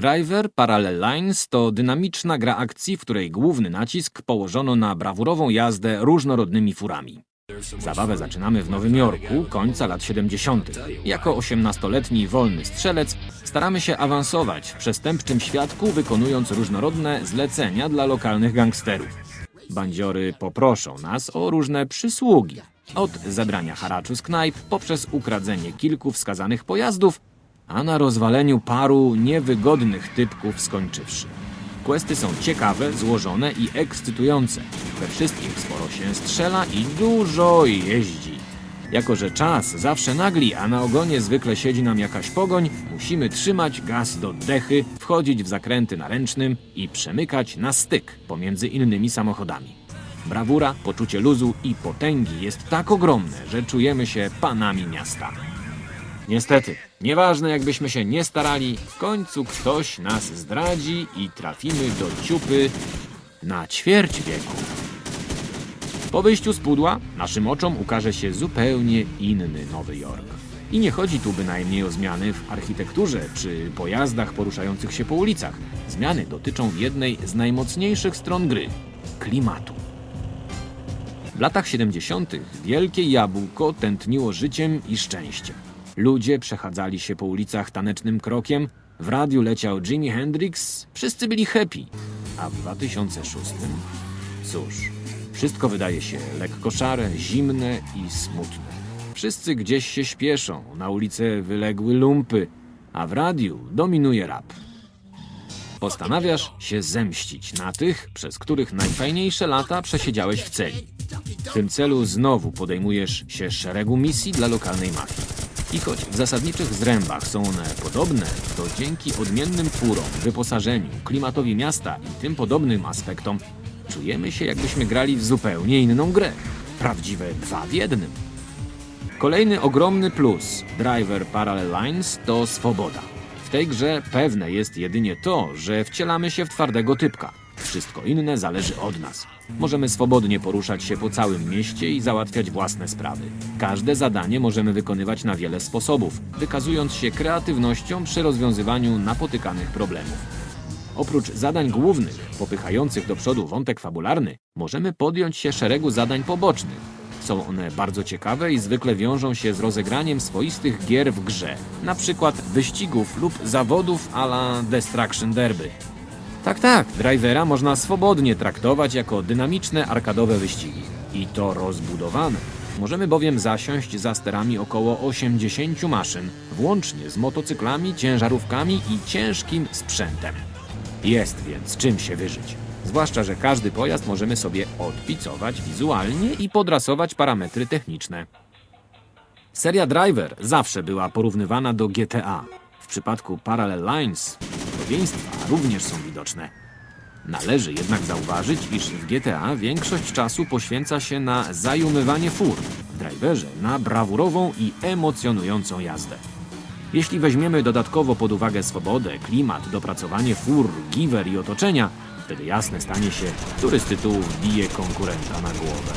Driver Parallel Lines to dynamiczna gra akcji, w której główny nacisk położono na brawurową jazdę różnorodnymi furami. Zabawę zaczynamy w Nowym Jorku końca lat 70. Jako 18-letni wolny strzelec staramy się awansować w przestępczym świadku, wykonując różnorodne zlecenia dla lokalnych gangsterów. Bandziory poproszą nas o różne przysługi. Od zabrania haraczu z knajp poprzez ukradzenie kilku wskazanych pojazdów, a na rozwaleniu paru niewygodnych typków skończywszy. Questy są ciekawe, złożone i ekscytujące. We wszystkich sporo się strzela i dużo jeździ. Jako, że czas zawsze nagli, a na ogonie zwykle siedzi nam jakaś pogoń, musimy trzymać gaz do dechy, wchodzić w zakręty na ręcznym i przemykać na styk pomiędzy innymi samochodami. Brawura, poczucie luzu i potęgi jest tak ogromne, że czujemy się panami miasta. Niestety, nieważne jakbyśmy się nie starali, w końcu ktoś nas zdradzi i trafimy do ciupy na ćwierć wieku. Po wyjściu z pudła naszym oczom ukaże się zupełnie inny Nowy Jork. I nie chodzi tu bynajmniej o zmiany w architekturze czy pojazdach poruszających się po ulicach. Zmiany dotyczą jednej z najmocniejszych stron gry klimatu. W latach 70. wielkie jabłko tętniło życiem i szczęściem. Ludzie przechadzali się po ulicach tanecznym krokiem, w radiu leciał Jimi Hendrix, wszyscy byli happy. A w 2006? Cóż, wszystko wydaje się lekko szare, zimne i smutne. Wszyscy gdzieś się śpieszą, na ulicę wyległy lumpy, a w radiu dominuje rap. Postanawiasz się zemścić na tych, przez których najfajniejsze lata przesiedziałeś w celi. W tym celu znowu podejmujesz się szeregu misji dla lokalnej mafii. I choć w zasadniczych zrębach są one podobne, to dzięki odmiennym furom, wyposażeniu, klimatowi miasta i tym podobnym aspektom czujemy się jakbyśmy grali w zupełnie inną grę. Prawdziwe dwa w jednym. Kolejny ogromny plus Driver Parallel Lines to swoboda. W tej grze pewne jest jedynie to, że wcielamy się w twardego typka. Wszystko inne zależy od nas. Możemy swobodnie poruszać się po całym mieście i załatwiać własne sprawy. Każde zadanie możemy wykonywać na wiele sposobów, wykazując się kreatywnością przy rozwiązywaniu napotykanych problemów. Oprócz zadań głównych, popychających do przodu wątek fabularny, możemy podjąć się szeregu zadań pobocznych. Są one bardzo ciekawe i zwykle wiążą się z rozegraniem swoistych gier w grze, na przykład wyścigów lub zawodów a la Destruction Derby. Tak, tak, drivera można swobodnie traktować jako dynamiczne arkadowe wyścigi. I to rozbudowane. Możemy bowiem zasiąść za sterami około 80 maszyn, włącznie z motocyklami, ciężarówkami i ciężkim sprzętem. Jest więc czym się wyżyć. Zwłaszcza, że każdy pojazd możemy sobie odpicować wizualnie i podrasować parametry techniczne. Seria Driver zawsze była porównywana do GTA. W przypadku Parallel Lines również są widoczne. Należy jednak zauważyć, iż w GTA większość czasu poświęca się na zajumywanie fur, w driverze na brawurową i emocjonującą jazdę. Jeśli weźmiemy dodatkowo pod uwagę swobodę, klimat, dopracowanie fur, giwer i otoczenia, wtedy jasne stanie się, który z tytułów bije konkurenta na głowę.